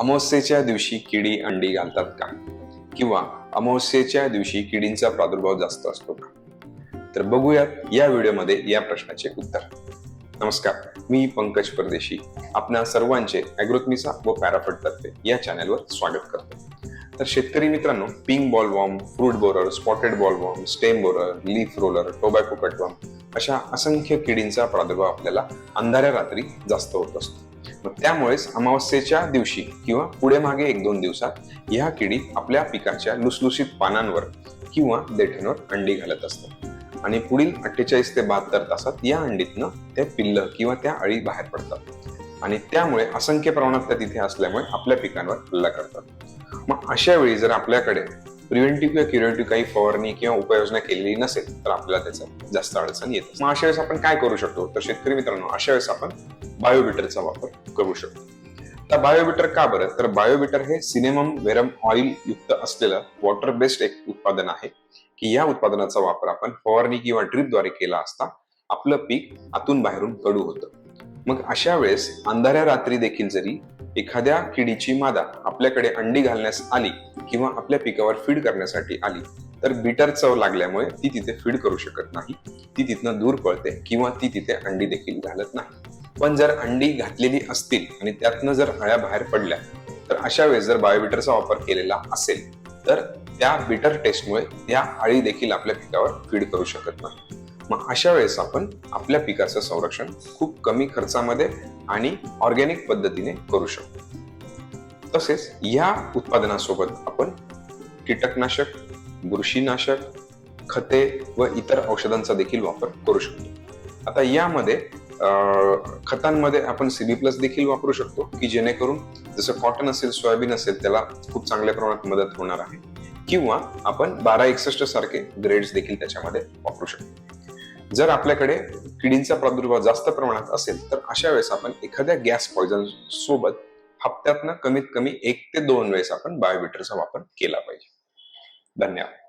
अमावस्येच्या दिवशी किडी अंडी घालतात का? किंवा अमावस्येच्या दिवशी किडींचा प्रादुर्भाव जास्त असतो का? तर बघूयात या व्हिडिओमध्ये या प्रश्नाचे उत्तर. नमस्कार मी पंकज परदेशी. आपणा सर्वांचे अॅग्रोथमिसा व पॅराफट तर्फे या चॅनलवर स्वागत करतो. तर शेतकरी मित्रांनो pink bollworm fruit borer spotted bollworm stem borer leaf roller tobacco cutworm अशा असंख्य किडींचा प्रादुर्भाव आपल्याला अंधाऱ्या रात्री जास्त होत असतो. त्यामुळेच अमावस्येच्या दिवशी किंवा पुढे मागे एक दोन दिवसात ह्या किडी आपल्या पिकाच्या लुसलुसीत पानांवर किंवा देठांवर अंडी घालत असतात. आणि पुढील अठ्ठेचाळीस ते बहात्तर तासात या अंडीतनं ते पिल्ल किंवा त्या अळी बाहेर पडतात. आणि त्यामुळे असंख्य प्रमाणात त्या तिथे असल्यामुळे आपल्या पिकांवर हल्ला करतात. मग अशा वेळी जर आपल्याकडे प्रिव्हेंटिव्ह किंवा क्युरेटिव्ह काही फवारणी किंवा उपाययोजना केलेली नसेल तर आपल्याला त्याचा जास्त अडचण येत मग अशा वेळेस आपण काय करू शकतो? तर शेतकरी मित्रांनो अशा वेळेस आपण बायोबिटरचा वापर करू शकतो. आता बायोबिटर का बरं? तर बायोबिटर हे सिनेमम वेरम ऑइल युक्त असलेलं वॉटर बेस्ड एक उत्पादन आहे की या उत्पादनाचा वापर आपण फवारणी किंवा ड्रिपद्वारे केला असता आपलं पीक आतून बाहेरून कडू होतं. मग अशा वेळेस अंधाऱ्या रात्री देखील जरी एखाद्या किडीची मादा आपल्याकडे अंडी घालण्यास आली किंवा आपल्या पिकावर फीड करण्यासाठी आली तर बिटर चव लागल्यामुळे ती तिथे फीड करू शकत नाही ती तिथनं दूर पळते किंवा ती तिथे अंडी देखील घालत नाही. पण जर अंडी घातलेली असतील आणि त्यातनं जर अळ्या बाहेर पडल्या तर अशा वेळेस जर बायोबिटरचा वापर केलेला असेल तर त्या बिटर टेस्टमुळे त्या अळी देखील आपल्या पिकावर फीड करू शकत नाही. मग अशा वेळेस आपण आपल्या पिकाचं संरक्षण खूप कमी खर्चामध्ये आणि ऑर्गॅनिक पद्धतीने करू शकतो. तसेच या उत्पादनासोबत आपण कीटकनाशक बुरशीनाशक खते व इतर औषधांचा देखील वापर करू शकतो. आता यामध्ये खतांमध्ये आपण सीबी प्लस देखील वापरू शकतो की जेणेकरून जसं कॉटन असेल सोयाबीन असेल त्याला खूप चांगल्या प्रमाणात मदत होणार आहे. किंवा आपण बारा एकसष्ट सारखे ग्रेड्स देखील त्याच्यामध्ये वापरू शकतो. जर आपल्याकडे किडींचा प्रादुर्भाव जास्त प्रमाणात असेल तर अशा वेळेस आपण एखाद्या गॅस पॉयझन सोबत हप्त्यातनं कमीत कमी एक ते दोन वेळेस आपण बायोमीटरचा वापर केला पाहिजे. धन्यवाद.